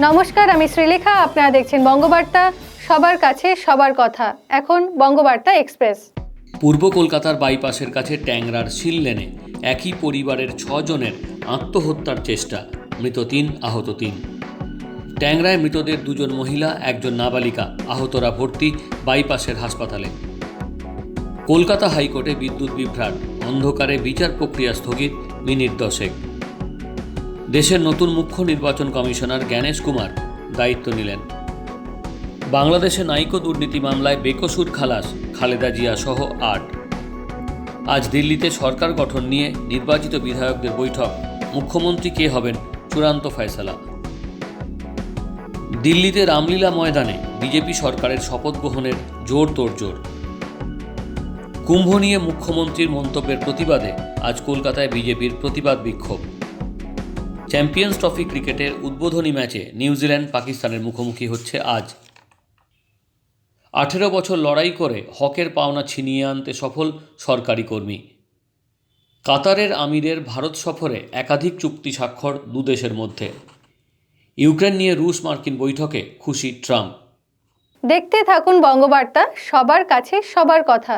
নমস্কার, আমি শ্রীলেখা। আপনারা দেখছেন বঙ্গবার্তা। সবার কাছে সবার কথা। এখন বঙ্গবার্তা এক্সপ্রেস। পূর্ব কলকাতার বাইপাসের কাছে ট্যাংরার শিল লেনে একই পরিবারের ছজনের আত্মহত্যার চেষ্টা। মৃত তিন, আহত তিন। ট্যাংরায় মৃতদের দুজন মহিলা, একজন নাবালিকা, আহতরা ভর্তি বাইপাসের হাসপাতালে। কলকাতা হাইকোর্টে বিদ্যুৎ বিভ্রাট। অন্ধকারে বিচার প্রক্রিয়া স্থগিত, মিনিট দশেক। দেশের নতুন মুখ্য নির্বাচন কমিশনার জ্ঞানেশ কুমার দায়িত্ব নিলেন। বাংলাদেশে নাইকো দুর্নীতি মামলায় বেকসুর খালাস, খালেদা জিয়া সহ আট। আজ দিল্লিতে সরকার গঠন নিয়ে নির্বাচিত বিধায়কদের বৈঠক। মুখ্যমন্ত্রী কে হবেন? চূড়ান্ত ফয়সালা। দিল্লিতে রামলীলা ময়দানে বিজেপি সরকারের শপথ গ্রহণের জোর তোড়জোড়। কুম্ভ নিয়ে মুখ্যমন্ত্রীর মন্তব্যের প্রতিবাদে আজ কলকাতায় বিজেপির প্রতিবাদ বিক্ষোভ। চ্যাম্পিয়ন্স ট্রফি ক্রিকেটের উদ্বোধনী ম্যাচে নিউজিল্যান্ড পাকিস্তানের মুখোমুখি হচ্ছে আজ। আঠেরো বছর লড়াই করে হকের পাওনা ছিনিয়ে আনতে সফল সরকারি কর্মী। কাতারের আমিরের ভারত সফরে একাধিক চুক্তি স্বাক্ষর দুদেশের মধ্যে। ইউক্রেন নিয়ে রুশ মার্কিন বৈঠকে খুশি ট্রাম্প। দেখতে থাকুন বঙ্গবার্তা, সবার কাছে সবার কথা।